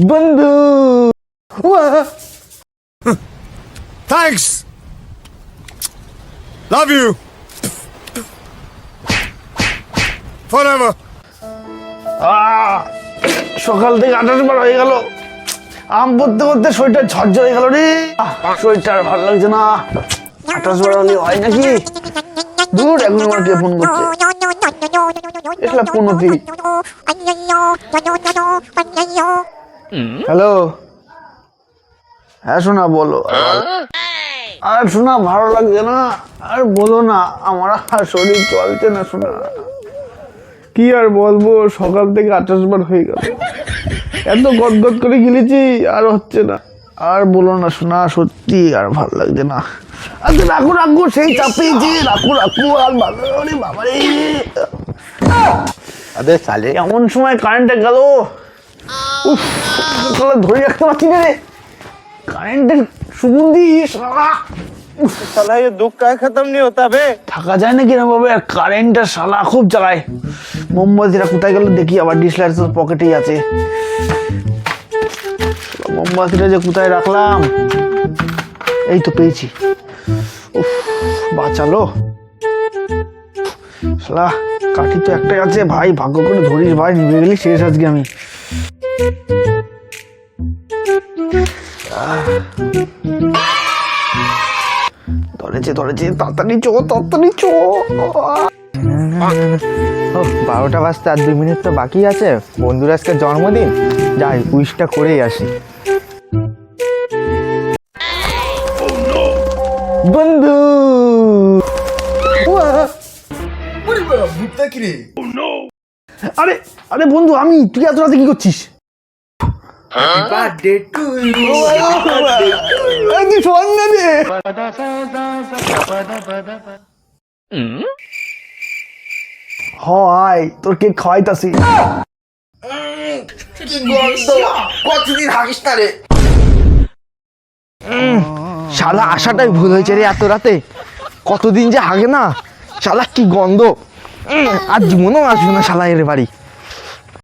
বন্ধু। Thanks. Love you. Forever. আহ, সকাল থেকে আঠাশ বার হয়ে গেল। আম পড়তে পড়তে শরীরটা ঝরঝর হয়ে গেল রে। শরীরটা আর ভালো লাগছে না। আঠাশ বার হলে হয় নাকি? দূর এখন আমার কে ফোন করছে? এসলা পুনতি। হ্যালো? হ্যাঁ শোনা বলো। আর শোনা ভালো লাগছে না? আর বলো না আমার আর শরীর চলছে না শোনা। কি আর বলব সকাল থেকে আঠাশ বার হয়ে গেল। এত গদগদ করে গিলেছি আর হচ্ছে না। আর বলো না শোনা সত্যি আর ভালো লাগছে না। আচ্ছা রাখো রাখো সেই চাপিয়েছি রাখো রাখো আর ভালো রে বাবা রে সালে এমন সময় কারেন্টটা গেল? উফ ধরে রাখতে পারছি না রে। কারেন্টের সুগন্ধি শালা। শালা এ দুঃখ কায় খতম নি হতা থাকা যায় না কিরম ভাবে আর কারেন্টটা শালা খুব জ্বালায়। মোমবাতিরা কোথায় গেল দেখি আবার ডিসলাইট পকেটেই আছে। মোমবাতিটা যে কোথায় রাখলাম? এই তো পেয়েছি। উফ বাঁচালো। শালা কাঠি তো একটাই আছে। ভাই ভাগ্য করে ধরিস ভাই নিভে গেলি শেষ আজকে আমি। ধরেছে ধরেছে তাড়াতাড়ি চো তাড়াতাড়ি চো। ও, বারোটা বাজতে আর দুই মিনিট তো বাকি আছে। বন্ধুর আজকে জন্মদিন। যাই উইশটা করেই আসি। বন্ধু! আরে আরে বন্ধু আমি তুই এত রাতে কি করছিস? এই তুই শোন না রে হয় তোর কেক খাওয়াইতাছি। শালা আসাটাই ভুল হয়েছে রে এত রাতে। কতদিন যে হাগে না শালা কি গন্ধ। উম, আর জীবনেও আসবে না শালা এর বাড়ি।